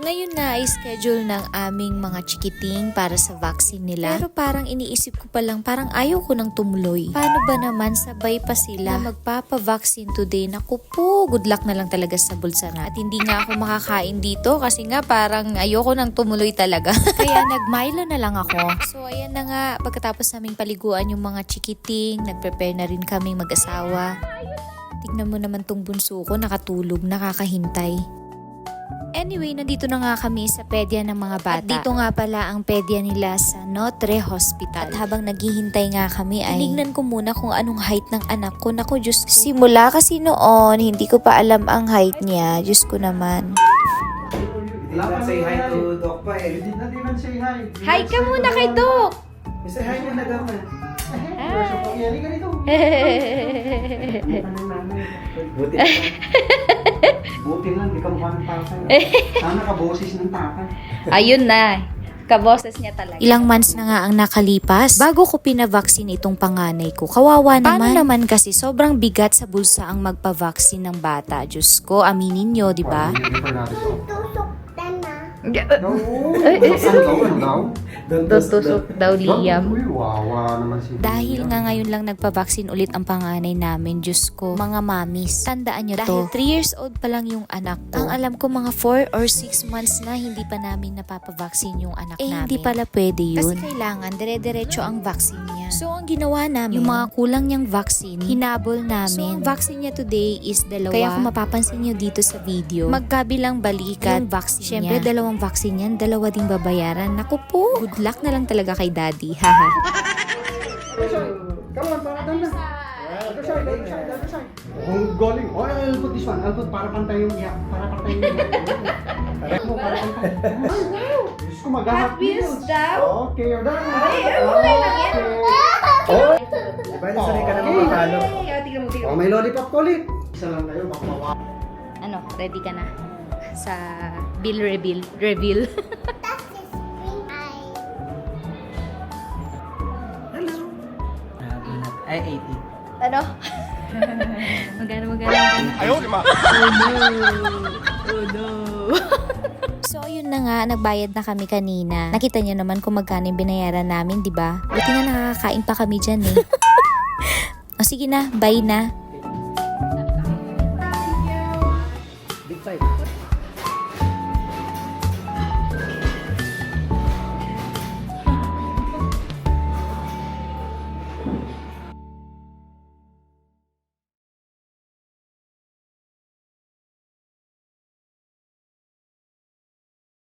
Ngayon na ay schedule ng aming mga chikiting para sa vaccine nila. Pero parang iniisip ko pa lang, parang ayaw ko nang tumuloy. Paano ba naman sabay pa sila na magpapa-vaccine today? Naku po, good luck na lang talaga sa bulsa na. At hindi nga ako makakain dito kasi nga parang ayoko nang tumuloy talaga. Kaya nag-Milo na lang ako. So ayan na nga, pagkatapos naming paliguan yung mga chikiting, nag-prepare na rin kaming mag-asawa. Tignan mo naman tong bunso ko, nakatulog, nakakahintay. Anyway, nandito na nga kami sa pedya ng mga bata. At dito nga pala ang pedya nila sa Notre Hospital. At habang naghihintay nga kami ay tinignan ko muna kung anong height ng anak ko. Naku, Diyos ko. Simula kasi noon, hindi ko pa alam ang height niya. Diyos ko naman. You did not say hi to Doc pa You eh. did not even say hi. You Hi ka muna kay Doc! Say hi mo na Doc. Verso po. Yan, halika dito. Buti na. Buti lang, di ka mukha ng tatay. Sana ka boses ng tatay. Ayun na. Kaboses niya talaga. Ilang months na nga ang nakalipas bago ko pinavaksin itong panganay ko. Kawawa naman. Paano naman kasi sobrang bigat sa bulsa ang magpavaksin ng bata. Diyos ko, aminin nyo, di ba? No. Ano daw? Ano daw? Don't toast tusok daw, Liam. Uy, wawa naman si Dahil nga ngayon lang nagpavaksin ulit ang panganay namin, Diyos ko, mga mamis. Tandaan nyo to, 3 years old pa lang yung anak ko. Ang alam ko mga 4 or 6 months na hindi pa namin napapavaksin yung anak eh, namin. hindi pala pwede yun. Kasi Kasi kailangan dire-diretso ang vaccine niya. So, ang ginawa namin, yung mga kulang niyang vaccine, hinabol namin. So, ang vaccine niya today is dalawa. Kaya kung mapapansin niyo dito sa video, magkabilang balikan yung vaccine Siyempre, niya. dalawang vaccine yan, dalawa ding babayaran. Naku po, good luck na lang talaga kay daddy. Haha. Come on, para danda. Other side, other side, other side. Oh. Oh, I'll put this one. I'll put para pantay yung yak. Para pantay yung yak. Para mo, para pantay. Oh, wow. Diyos ko, mag-hot wheels. daw. Okay, you're done. okay lang yan. Oh! Bali sanay ka na makakalo. Ay, tignan mo, tignan Oh, mo. may lollipop ko ulit. Isa lang tayo, baka mawa. Ano, ready ka na? Sa bill reveal. Reveal. Ay, 80. ano? magkano, magkano, magkano? Ayaw, di ma. Oh no. Oh no. So, yun na nga, nagbayad na kami kanina. Nakita niyo naman kung magkano yung binayaran namin, di ba? Buti nga nakakain pa kami dyan eh. Sige na, bye na. Big five.